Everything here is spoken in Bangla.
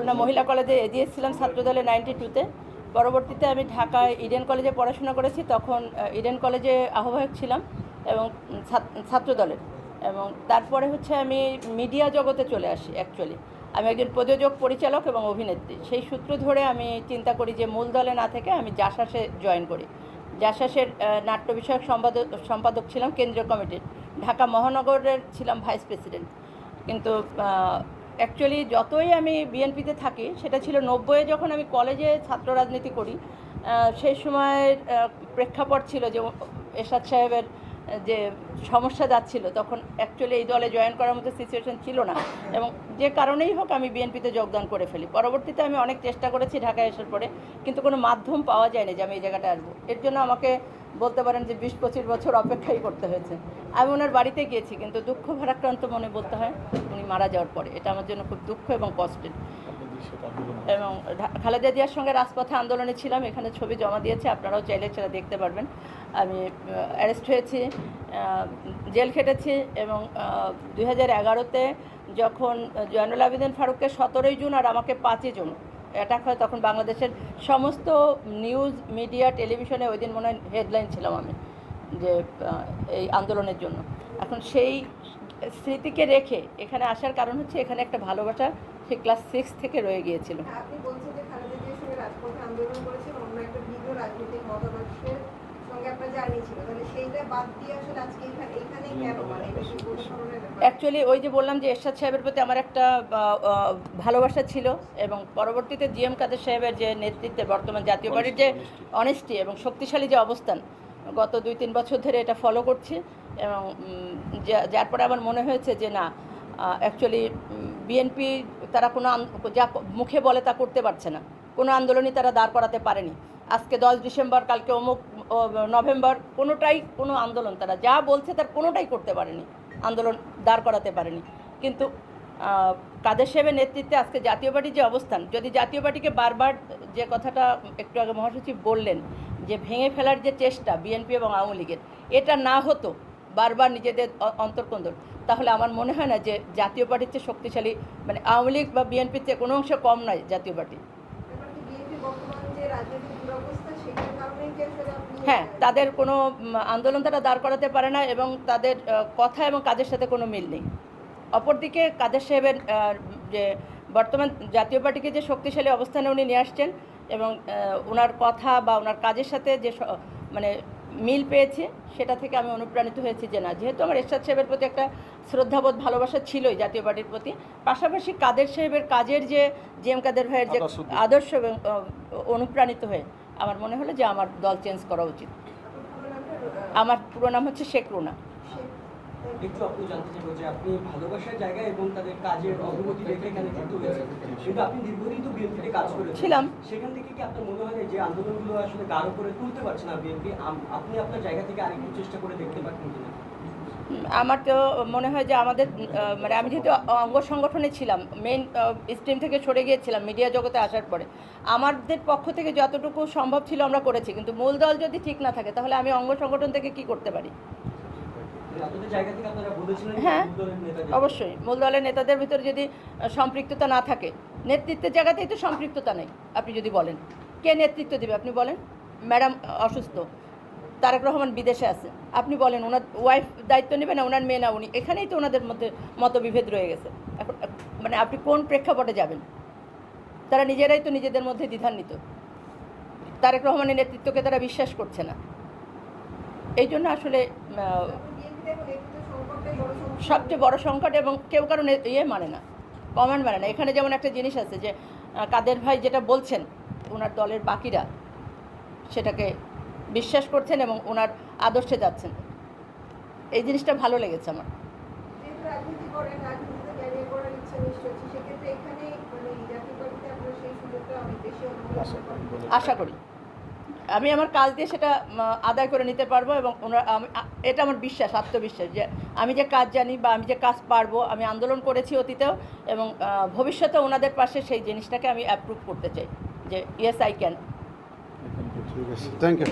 খুলনা মহিলা কলেজে এজিএসছিলাম ছাত্রদলে নাইনটি টুতে। পরবর্তীতে আমি ঢাকায় ইডেন কলেজে পড়াশোনা করেছি, তখন ইডেন কলেজে আহ্বায়ক ছিলাম এবং ছাত্রদলের। এবং তারপরে হচ্ছে আমি মিডিয়া জগতে চলে আসি অ্যাকচুয়ালি আমি একজন প্রযোজক, পরিচালক এবং অভিনেত্রী। সেই সূত্র ধরে আমি চিন্তা করি যে মূল দলে না থেকে আমি জাসাসে জয়েন করি। জাসাসের নাট্য বিষয়ক সম্পাদক সম্পাদক ছিলাম কেন্দ্রীয় কমিটির। ঢাকা মহানগরের ছিলাম ভাইস প্রেসিডেন্ট। কিন্তু অ্যাকচুয়ালি যতই আমি বিএনপিতে থাকি, সেটা ছিল নব্বইয়ে যখন আমি কলেজে ছাত্র রাজনীতি করি সেই সময়ের প্রেক্ষাপট ছিল যে এরশাদ সাহেবের যে সমস্যা যাচ্ছিল, তখন অ্যাকচুয়ালি এই দলে জয়েন করার মতো সিচুয়েশন ছিল না। এবং যে কারণেই হোক আমি বিএনপিতে যোগদান করে ফেলি। পরবর্তীতে আমি অনেক চেষ্টা করেছি ঢাকায় আসার পরে, কিন্তু কোনো মাধ্যম পাওয়া যায়নি যে আমি এই জায়গাটা আসব। এর জন্য আমাকে বলতে পারেন যে বিশ পঁচিশ বছর অপেক্ষাই করতে হয়েছে। আমি ওনার বাড়িতে গিয়েছি কিন্তু দুঃখ ভারাক্রান্ত মনে বলতে হয় উনি মারা যাওয়ার পরে। এটা আমার জন্য খুব দুঃখ এবং কষ্টের। এবং খালেদা জিয়ার সঙ্গে রাজপথে আন্দোলনে ছিলাম এখানে ছবি জমা দিয়েছে আপনারাও চাইলে সেটা দেখতে পারবেন। আমি অ্যারেস্ট হয়েছি জেল খেটেছি এবং দুই হাজার এগারোতে যখন জয়নুল আবেদিন ফারুককে সতেরোই জুন আর আমাকে পাঁচই জুন অ্যাটাক হয়, তখন বাংলাদেশের সমস্ত নিউজ মিডিয়া টেলিভিশনে ওই দিন মনে হয় হেডলাইন ছিলাম আমি, যে এই আন্দোলনের জন্য। এখন সেই স্মৃতিকে রেখে এখানে আসার কারণ হচ্ছে এখানে একটা ভালোবাসা সে ক্লাস সিক্স থেকে রয়ে গিয়েছিল। আপনি বলছেন যে খালেদা জিয়ার সঙ্গে রাজপথে আন্দোলন করেছেন, অন্য একটা রাজনৈতিক মতাদর্শের সঙ্গে আপনার জার্নি ছিল তাহলে সেইটা বাদ দিয়ে আসলে আজকে এখানে এখানেই কেন মানে? অ্যাকচুয়ালি ওই যে বললাম যে এরশাদ সাহেবের প্রতি আমার একটা ভালোবাসা ছিল এবং পরবর্তীতে জিএম কাদের সাহেবের যে নেতৃত্বে বর্তমান জাতীয় পার্টির যে অনেস্টি এবং শক্তিশালী যে অবস্থান গত দুই তিন বছর ধরে এটা ফলো করছি এবং যার পরে আমার মনে হয়েছে যে না অ্যাকচুয়ালি বিএনপি তারা কোনো যা মুখে বলে তা করতে পারছে না। কোনো আন্দোলনই তারা দাঁড় করাতে পারেনি। আজকে দশ ডিসেম্বর কালকে অমুক নভেম্বর, কোনোটাই কোনো আন্দোলন, তারা যা বলছে তার কোনোটাই করতে পারেনি, আন্দোলন দাঁড় করাতে পারেনি। কিন্তু কাদের সাহেবের নেতৃত্বে আজকে জাতীয় পার্টির যে অবস্থান, যদি জাতীয় পার্টিকে বারবার যে কথাটা একটু আগে মহাসচিব বললেন, যে ভেঙে ফেলার যে চেষ্টা বিএনপি এবং আওয়ামী লীগের, এটা না হতো বারবার নিজেদের অ- অন্তর্কন্দর তাহলে আমার মনে হয় না যে জাতীয় পার্টির চেয়ে শক্তিশালী মানে আওয়ামী লীগ বা বিএনপির চেয়ে কোনো অংশে কম নয় জাতীয় পার্টি ব্যাপার কি বিএনপি বর্তমান যে রাজনৈতিক দুরবস্থা সেটার কারণেই কি আসলে আপনি হ্যাঁ তাদের কোনো আন্দোলন তারা দাঁড় করাতে পারে না এবং তাদের কথা এবং কাজের সাথে কোনো মিল নেই। অপরদিকে কাদের সাহেবের যে বর্তমান জাতীয় পার্টিকে যে শক্তিশালী অবস্থানে উনি নিয়ে আসছেন এবং ওনার কথা বা ওনার কাজের সাথে যে মানে মিল পেয়েছে সেটা থেকে আমি অনুপ্রাণিত হয়েছি যে না যেহেতু আমার এরশাদ সাহেবের প্রতি একটা শ্রদ্ধাবোধ ভালোবাসা ছিলই জাতীয় পার্টির প্রতি পাশাপাশি কাদের সাহেবের কাজের যে জি এম কাদের ভাইয়ের যে আদর্শ এবং অনুপ্রাণিত হয়ে আমার মনে হলো যে আমার দল চেঞ্জ করা উচিত। আমার পুরো নাম হচ্ছে শেখ রুনা। একটু আপনি জানতে চাইব যে আপনি ভালোবাসার জায়গা এবং তাদের কাজের অগ্রগতি দেখে এখানে যুক্ত হয়েছেন। কিন্তু আপনি দীর্ঘদিন তো বিএনপিতে কাজ করেছেন। ছিলাম। সেখান থেকে কি আপনার মনে হয় যে আন্দোলনগুলো আসলে গাঢ় করে তুলতে পারছে না বিএনপি? আপনি আপনার জায়গা থেকে আরেকটু চেষ্টা করে দেখতে পারতেন কিনা? আমার তো মনে হয় যে আমাদের মানে আমি যেহেতু অঙ্গ সংগঠনে ছিলাম মেন স্ট্রিম থেকে সরে গিয়েছিলাম মিডিয়া জগতে আসার পরে আমাদের পক্ষ থেকে যতটুকু সম্ভব ছিল আমরা করেছি। কিন্তু মূল দল যদি ঠিক না থাকে তাহলে আমি অঙ্গ সংগঠন থেকে কি করতে পারি? হ্যাঁ, অবশ্যই। মূল দলের নেতাদের ভিতরে যদি সম্পৃক্ততা না থাকে নেতৃত্বের জায়গাতেই তো সম্পৃক্ততা নেই আপনি যদি বলেন। কে নেতৃত্ব দেবে? আপনি বলেন। ম্যাডাম অসুস্থ। তারেক রহমান বিদেশে আছে। আপনি বলেন, ওনার ওয়াইফ দায়িত্ব নেবে না, ওনার মেয়ে না, উনি এখানেই তো ওনাদের মধ্যে মতবিভেদ রয়ে গেছে। এখন মানে আপনি কোন প্রেক্ষাপটে যাবেন? তারা নিজেরাই তো নিজেদের মধ্যে দ্বিধান্বিত। তারেক রহমানের নেতৃত্বকে তারা বিশ্বাস করছে না। এই জন্য আসলে সবচেয়ে বড় সংকট এবং কেউ কারও ইয়ে মানে না কমেন্ট মানে না। এখানে যেমন একটা জিনিস আছে যে কাদের ভাই যেটা বলছেন, ওনার দলের বাকিরা, সেটাকে বিশ্বাস করছেন এবং ওনার আদর্শে যাচ্ছেন। এই জিনিসটা ভালো লেগেছে আমার। মানে আশা করি আমি আমার কাজ দিয়ে সেটা আদায় করে নিতে পারব এবং ওনার আমি এটা আমার বিশ্বাস আত্মবিশ্বাস যে আমি যে কাজ জানি বা আমি যে কাজ পারব আমি আন্দোলন করেছি অতীতেও এবং ভবিষ্যতে ওনাদের পাশে সেই জিনিসটাকে আমি অ্যাপ্রুভ করতে চাই যে ইয়েস আই ক্যান ঠিক আছে থ্যাংক ইউ